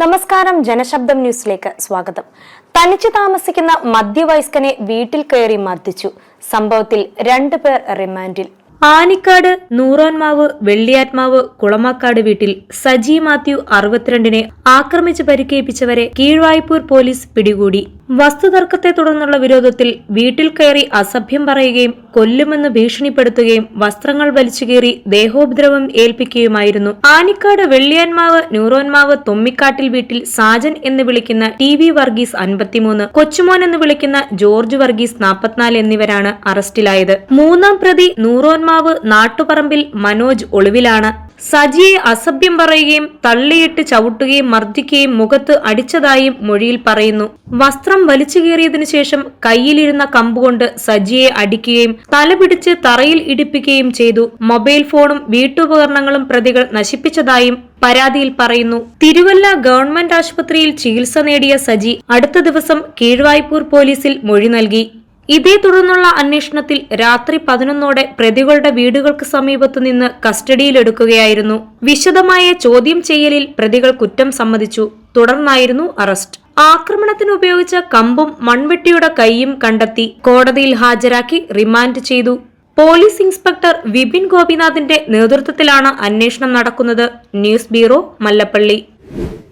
നമസ്കാരം ജനശബ്ദം ന്യൂസിലേക്ക് സ്വാഗതം. തനിച്ച് താമസിക്കുന്ന മധ്യവയസ്കനെ വീട്ടിൽ കയറി മർദ്ദിച്ചു. സംഭവത്തിൽ രണ്ടുപേർ റിമാൻഡിൽ. ആനിക്കാട് നൂറോന്മാവ് വെള്ളിയാത്മാവ് കുളമാക്കാട് വീട്ടിൽ സജി മാത്യു അറുപത്തിരണ്ടിനെ ആക്രമിച്ച് പരിക്കേൽപ്പിച്ചവരെ കീഴ്വായ്പൂർ പോലീസ് പിടികൂടി. വസ്തുതർക്കത്തെ തുടർന്നുള്ള വിരോധത്തിൽ വീട്ടിൽ കയറി അസഭ്യം പറയുകയും കൊല്ലുമെന്ന് ഭീഷണിപ്പെടുത്തുകയും വസ്ത്രങ്ങൾ വലിച്ചുകീറി ദേഹോപദ്രവം ഏൽപ്പിക്കുകയുമായിരുന്നു. ആനിക്കാട് വെള്ളിയാൻമാവ് ന്യൂറോന്മാവ് തൊമ്മിക്കാട്ടിൽ വീട്ടിൽ സാജൻ എന്ന് വിളിക്കുന്ന ടി വി വർഗീസ് അൻപത്തിമൂന്ന് കൊച്ചുമോൻ എന്ന് വിളിക്കുന്ന ജോർജ് വർഗീസ് നാൽപ്പത്തിനാല് എന്നിവരാണ് അറസ്റ്റിലായത്. മൂന്നാം പ്രതി നൂറോന്മാവ് നാട്ടുപറമ്പിൽ മനോജ് ഒളിവിലാണ്. സജിയെ അസഭ്യം പറയുകയും തള്ളിയിട്ട് ചവിട്ടുകയും മർദ്ദിക്കുകയും മുഖത്ത് അടിച്ചതായും മൊഴിയിൽ പറയുന്നു. വസ്ത്രം വലിച്ചു കീറിയതിനു ശേഷം കയ്യിലിരുന്ന കമ്പുകൊണ്ട് സജിയെ അടിക്കുകയും തല പിടിച്ച് തറയിൽ ഇടിപ്പിക്കുകയും ചെയ്തു. മൊബൈൽ ഫോണും വീട്ടുപകരണങ്ങളും പ്രതികൾ നശിപ്പിച്ചതായും പരാതിയിൽ പറയുന്നു. തിരുവല്ല ഗവൺമെന്റ് ആശുപത്രിയിൽ ചികിത്സ നേടിയ സജി അടുത്ത ദിവസം കീഴ്വായ്പൂർ പോലീസിൽ മൊഴി നൽകി. ഇതേ തുടർന്നുള്ള അന്വേഷണത്തിൽ രാത്രി പതിനൊന്നോടെ പ്രതികളുടെ വീടുകൾക്ക് സമീപത്തു നിന്ന് കസ്റ്റഡിയിലെടുക്കുകയായിരുന്നു. വിശദമായ ചോദ്യം ചെയ്യലിൽ പ്രതികൾ കുറ്റം സമ്മതിച്ചു. തുടർന്നായിരുന്നു അറസ്റ്റ്. ആക്രമണത്തിന് ഉപയോഗിച്ച കമ്പും മൺവെട്ടിയുടെ കൈയും കണ്ടെത്തി കോടതിയിൽ ഹാജരാക്കി റിമാൻഡ് ചെയ്തു. പോലീസ് ഇൻസ്പെക്ടർ വിപിൻ ഗോപിനാഥിന്റെ നേതൃത്വത്തിലാണ് അന്വേഷണം നടക്കുന്നത്. News bureau Mallappally.